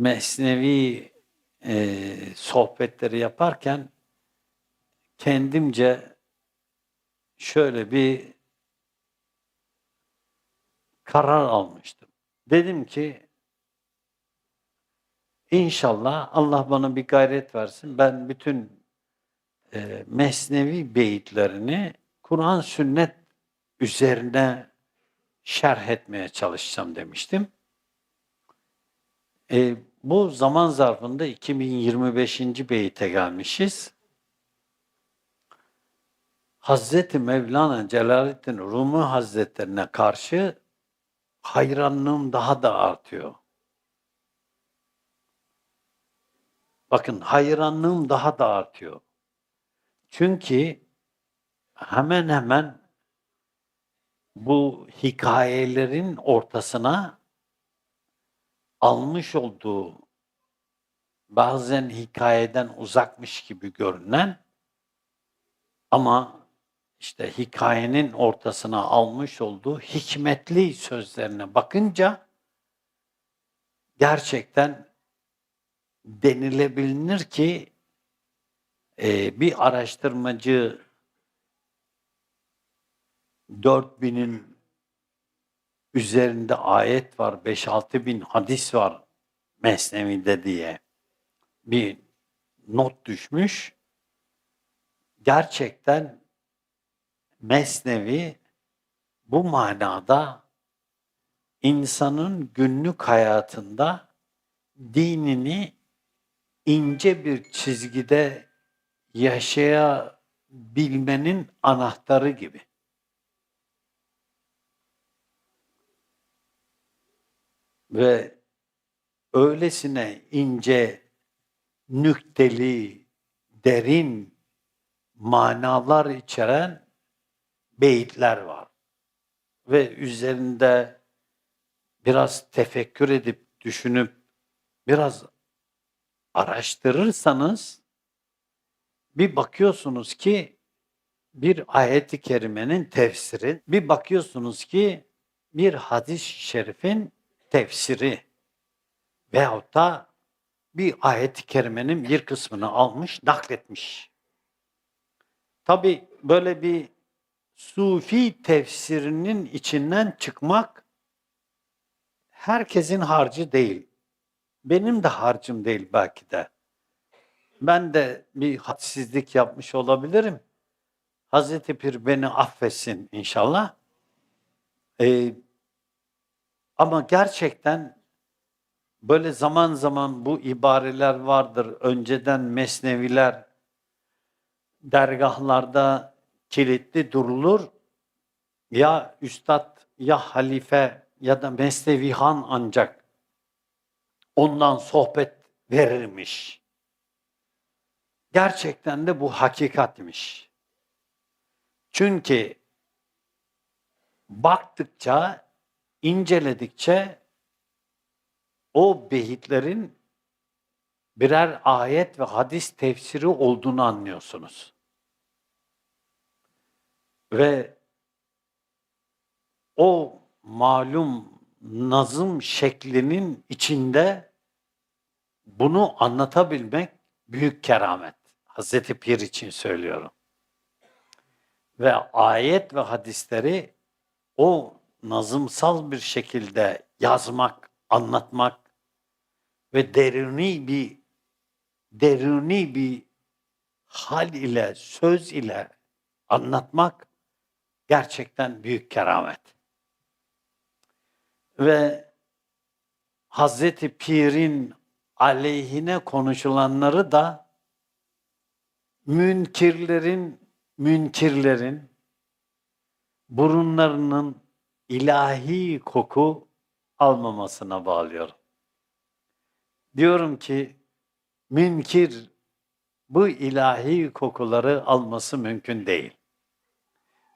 Mesnevi e, sohbetleri yaparken kendimce şöyle bir karar almıştım. Dedim ki inşallah Allah bana bir gayret versin. Ben bütün e, mesnevi beyitlerini Kur'an sünnet üzerine şerh etmeye çalışacağım demiştim. E, bu zaman zarfında 2025. beyite gelmişiz. Hazreti Mevlana Celaleddin Rumi Hazretlerine karşı hayranlığım daha da artıyor. Bakın hayranlığım daha da artıyor. Çünkü hemen hemen bu hikayelerin ortasına almış olduğu bazen hikayeden uzakmış gibi görünen ama işte hikayenin ortasına almış olduğu hikmetli sözlerine bakınca gerçekten denilebilir ki e, bir araştırmacı 4000'in üzerinde ayet var, 5-6 bin hadis var Mesnevi'de diye bir not düşmüş. Gerçekten Mesnevi bu manada insanın günlük hayatında dinini ince bir çizgide yaşayabilmenin anahtarı gibi. Ve öylesine ince, nükteli, derin manalar içeren beyitler var. Ve üzerinde biraz tefekkür edip, düşünüp, biraz araştırırsanız bir bakıyorsunuz ki bir ayet-i kerimenin tefsiri, bir bakıyorsunuz ki bir hadis-i şerifin tefsiri veyahut da bir ayet-i kerimenin bir kısmını almış, nakletmiş. Tabi böyle bir sufi tefsirinin içinden çıkmak herkesin harcı değil. Benim de harcım değil belki de. Ben de bir hadsizlik yapmış olabilirim. Hazreti Pir beni affetsin inşallah. Ee, ama gerçekten böyle zaman zaman bu ibareler vardır. Önceden mesneviler dergahlarda kilitli durulur. Ya üstad ya halife ya da mesnevihan ancak ondan sohbet verirmiş. Gerçekten de bu hakikatmiş. Çünkü baktıkça, inceledikçe o beyitlerin birer ayet ve hadis tefsiri olduğunu anlıyorsunuz. Ve o malum nazım şeklinin içinde bunu anlatabilmek büyük keramet. Hazreti Pir için söylüyorum. Ve ayet ve hadisleri o nazımsal bir şekilde yazmak, anlatmak ve derini bir derini bir hal ile, söz ile anlatmak gerçekten büyük keramet. Ve Hazreti Pir'in aleyhine konuşulanları da münkirlerin münkirlerin burunlarının ilahi koku almamasına bağlıyorum. Diyorum ki münkir bu ilahi kokuları alması mümkün değil.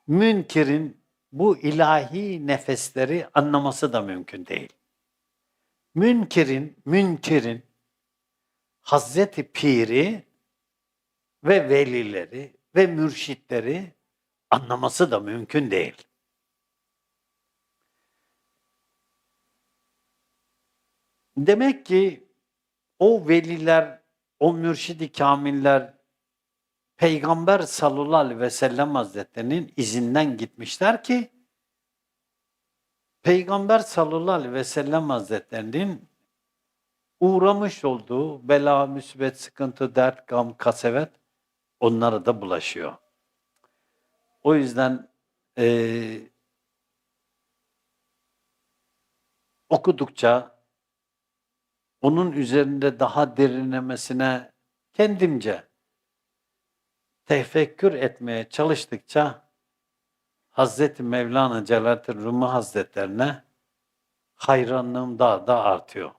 Münkirin bu ilahi nefesleri anlaması da mümkün değil. Münkirin, münkirin Hazreti Pir'i ve velileri ve mürşitleri anlaması da mümkün değil. Demek ki o veliler, o mürşidi kamiller Peygamber sallallahu aleyhi ve sellem hazretlerinin izinden gitmişler ki Peygamber sallallahu aleyhi ve sellem hazretlerinin uğramış olduğu bela, müsibet, sıkıntı, dert, gam, kasevet onlara da bulaşıyor. O yüzden eee, okudukça onun üzerinde daha derinlemesine kendimce tefekkür etmeye çalıştıkça Hazreti Mevlana Celaleddin Rumi Hazretlerine hayranlığım daha da artıyor.